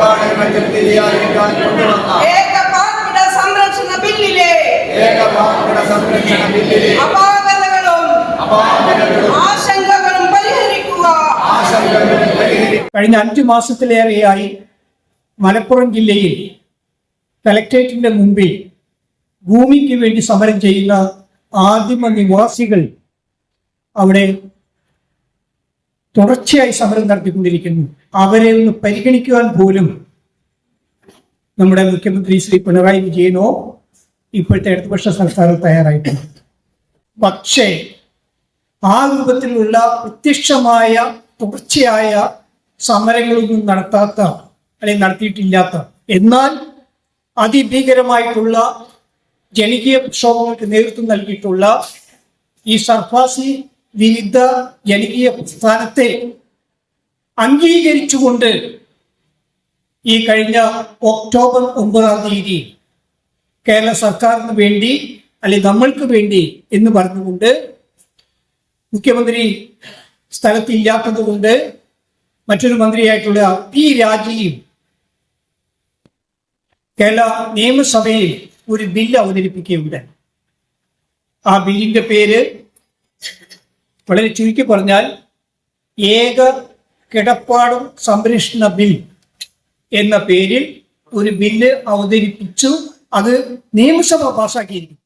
ഏകപാടുകൾ തിരിയാതിരിക്കാൻ കൊണ്ടുവന്ന ഏകപാർപ്പിട സംരക്ഷണ ബില്ലിലെ ഏകപാടുകളുടെ സംരക്ഷണ ബില്ലിലെ അപാകതകളും അപാകതകളും ആശങ്കകളും പരിഹരിക്കുക. ആശങ്കകളും പരിഹരിക്കും കഴിഞ്ഞ അഞ്ചു മാസത്തിലേറെയായി മലപ്പുറം ജില്ലയിൽ കലക്ട്രേറ്റിന്റെ മുമ്പിൽ ഭൂമിക്ക് വേണ്ടി സമരം ചെയ്യുന്ന ആദിമ നിവാസികൾ അവിടെ തുടർച്ചയായി സമരം നടത്തിക്കൊണ്ടിരിക്കുന്നു. അവരെ ഒന്ന് പരിഗണിക്കുവാൻ പോലും നമ്മുടെ മുഖ്യമന്ത്രി ശ്രീ പിണറായി വിജയനോ ഇപ്പോഴത്തെ ഇടതുപക്ഷ സംസ്ഥാനം തയ്യാറായിട്ടുണ്ട് പക്ഷേ ആ രൂപത്തിലുള്ള പ്രത്യക്ഷമായ തുടർച്ചയായ സമരങ്ങളൊന്നും നടത്താത്ത അല്ലെങ്കിൽ നടത്തിയിട്ടില്ലാത്ത എന്നാൽ അതിഭീകരമായിട്ടുള്ള ജനകീയ പ്രക്ഷോഭങ്ങൾക്ക് നേതൃത്വം നൽകിയിട്ടുള്ള ഈ സർഫാസി വിരുദ്ധ ജനകീയ പ്രസ്ഥാനത്തെ അംഗീകരിച്ചുകൊണ്ട് ഈ കഴിഞ്ഞ ഒക്ടോബർ ഒമ്പതാം തീയതി കേരള സർക്കാരിന് വേണ്ടി അല്ലെങ്കിൽ നമ്മൾക്ക് വേണ്ടി എന്ന് പറഞ്ഞുകൊണ്ട് മുഖ്യമന്ത്രി സ്ഥലത്തില്ലാത്തത് കൊണ്ട് മറ്റൊരു മന്ത്രിയായിട്ടുള്ള പി രാജയും കേരള നിയമസഭയിൽ ഒരു ബില്ല് അവതരിപ്പിക്കുകയുണ്ട് ആ ബില്ലിന്റെ പേര് വളരെ ചുരുക്കി പറഞ്ഞാൽ ഏക കിടപ്പാടും സംരക്ഷണ ബിൽ എന്ന പേരിൽ ഒരു ബില്ല് അവതരിപ്പിച്ചു. അത് നിയമസഭ പാസാക്കിയിരിക്കും